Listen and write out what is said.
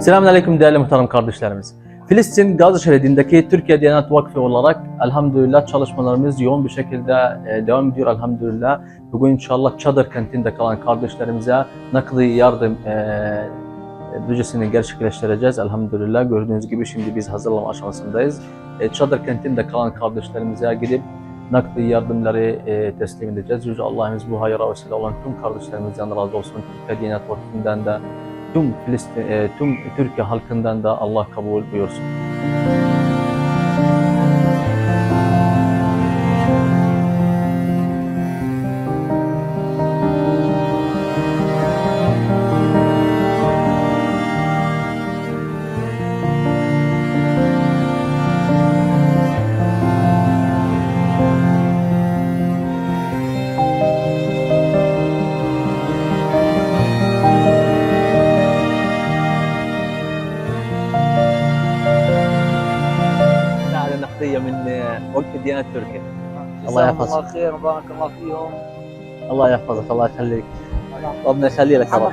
Selamünaleyküm değerli muhterem kardeşlerimiz. Filistin Gazze şeridindeki Türkiye Diyanet Vakfı olarak elhamdülillah çalışmalarımız yoğun bir şekilde e, devam ediyor elhamdülillah. Bugün inşallah Çadır kentinde kalan kardeşlerimize nakli yardım e, projesini gerçekleştireceğiz elhamdülillah. Gördüğünüz gibi şimdi biz hazırlama aşamasındayız. E, Çadır kentinde kalan kardeşlerimize gidip nakli yardımları e, teslim edeceğiz. Yüce Allah'ımız bu hayra vesile olan tüm kardeşlerimizden razı olsun. Türkiye Diyanet Vakfı'ndan da tüm Filistin, e, tüm Türkiye halkından da Allah kabul buyursun. نقدية من وقت ديانة تركيا. الله يحفظك. الله خير وبارك الله فيهم. الله يحفظك الله يخليك. ربنا يخلي لك يا رب.